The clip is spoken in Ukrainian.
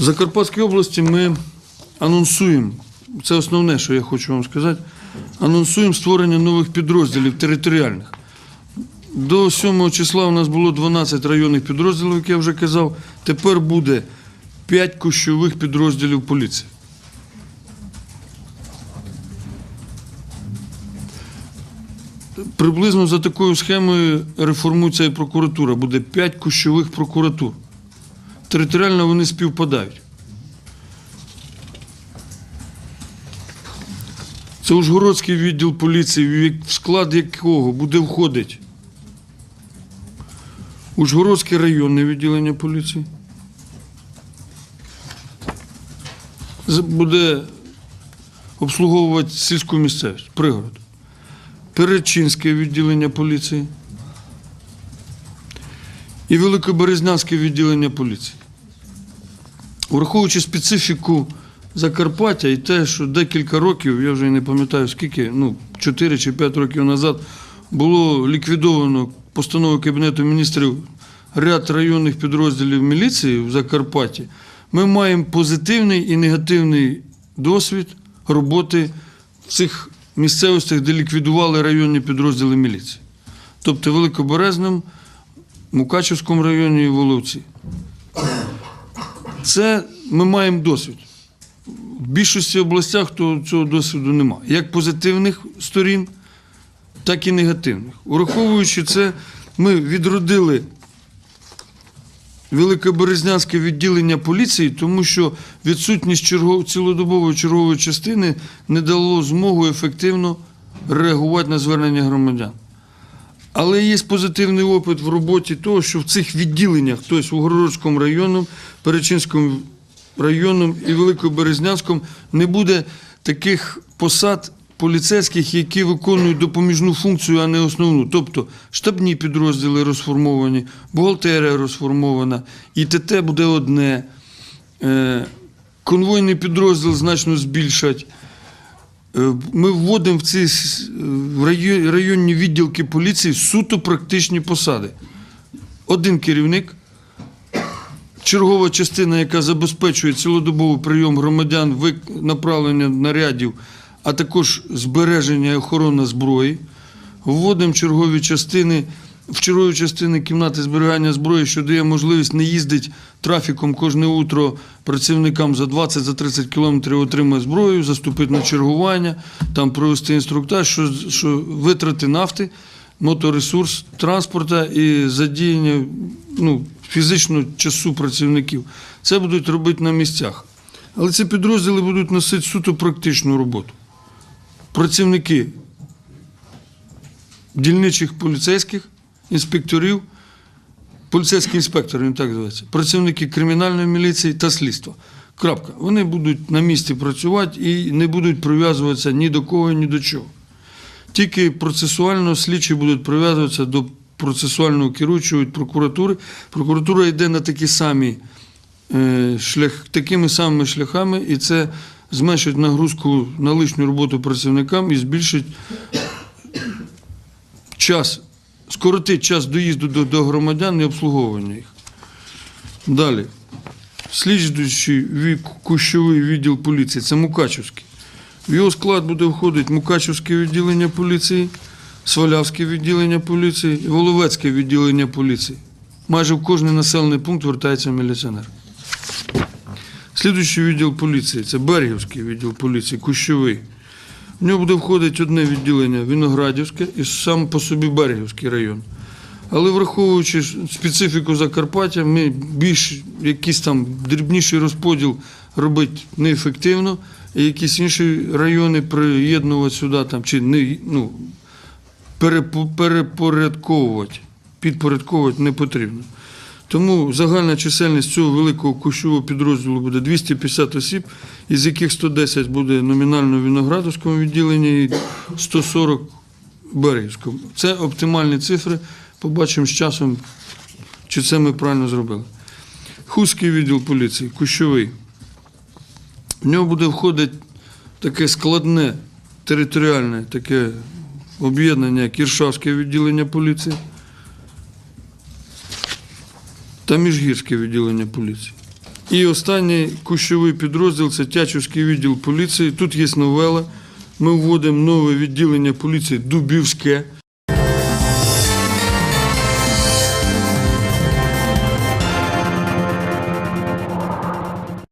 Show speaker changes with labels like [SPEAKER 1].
[SPEAKER 1] В Закарпатській області ми анонсуємо, це основне, що я хочу вам сказати, анонсуємо створення нових підрозділів територіальних. До 7 числа у нас було 12 районних підрозділів, як я вже казав. Тепер буде 5 кущових підрозділів поліції. Приблизно за такою схемою реформується і прокуратура. Буде 5 кущових прокуратур. Територіально вони співпадають. Це Ужгородський відділ поліції, в склад якого буде входити Ужгородське районне відділення поліції. Буде обслуговувати сільську місцевість, пригород. Передчинське відділення поліції і Великоберезнянське відділення поліції. Враховуючи специфіку Закарпаття і те, що декілька років, я вже не пам'ятаю скільки, ну 4 чи 5 років назад було ліквідовано постановою Кабінету міністрів ряд районних підрозділів міліції в Закарпатті, ми маємо позитивний і негативний досвід роботи в цих місцевостях, де ліквідували районні підрозділи міліції. Тобто Великоберезним, Мукачівському районі і Воловці. Це ми маємо досвід. В більшості областях то цього досвіду немає. Як позитивних сторін, так і негативних. Ураховуючи це, ми відродили Великоберезнянське відділення поліції, тому що відсутність чергов... цілодобової чергової частини не дало змогу ефективно реагувати на звернення громадян. Але є позитивний опит в роботі того, що в цих відділеннях, тобто в Городському районі, Перечинському районом і Великоберезнянському, не буде таких посад поліцейських, які виконують допоміжну функцію, а не основну. Тобто штабні підрозділи розформовані, бухгалтерія розформована, ІТТ буде одне, е, конвойний підрозділ значно збільшать. Е, Ми вводимо в ці районні відділки поліції суто практичні посади. Один керівник, чергова частина, яка забезпечує цілодобовий прийом громадян, направлення нарядів, а також збереження і охорона зброї. Вводимо чергові частини. В чергові частини кімнати зберігання зброї, що дає можливість не їздити трафіком кожне утро працівникам за 20-30 кілометрів отримати зброю, заступити на чергування, там провести інструктаж, що, що витрати нафти, моторесурс транспорта і задіяння ну, фізично часу працівників. Це будуть робити на місцях. Але ці підрозділи будуть носити суто практичну роботу. Працівники дільничих поліцейських, інспекторів, поліцейські інспектори, він так називається, працівники кримінальної міліції та слідства. Крапка. Вони будуть на місці працювати і не будуть прив'язуватися ні до кого, ні до чого. Тільки процесуально слідчі будуть прив'язуватися до процесуального керуючого від прокуратури. Прокуратура йде на такі самі е, шлях, такими самими шляхами, і це зменшить нагрузку на лишню роботу працівникам і збільшить час, скоротить час доїзду до, до громадян і обслуговування їх. Далі. Слідчий кущовий відділ поліції це Мукачівський. В його склад буде входити Мукачівське відділення поліції, Свалявське відділення поліції і Воловецьке відділення поліції. Майже в кожний населений пункт вертається міліціонер. Слідуючий відділ поліції це Бергівський відділ поліції, Кущовий. В нього буде входити одне відділення Виноградівське і сам по собі Бергівський район. Але враховуючи специфіку Закарпаття, ми більш якийсь там дрібніший розподіл робити неефективно, і якісь інші райони приєднувати сюди там, чи не, ну, перепорядковувати, підпорядковувати не потрібно. Тому загальна чисельність цього великого кущового підрозділу буде 250 осіб, із яких 110 буде номінально в Виноградовському відділенні і 140 в Берегівському. Це оптимальні цифри. Побачимо з часом, чи це ми правильно зробили. Хуський відділ поліції, Кущовий. В нього буде входити таке складне територіальне таке об'єднання, як Іршавське відділення поліції та Міжгірське відділення поліції. І останній кущовий підрозділ це Тячівський відділ поліції. Тут є новела. Ми вводимо нове відділення поліції Дубівське.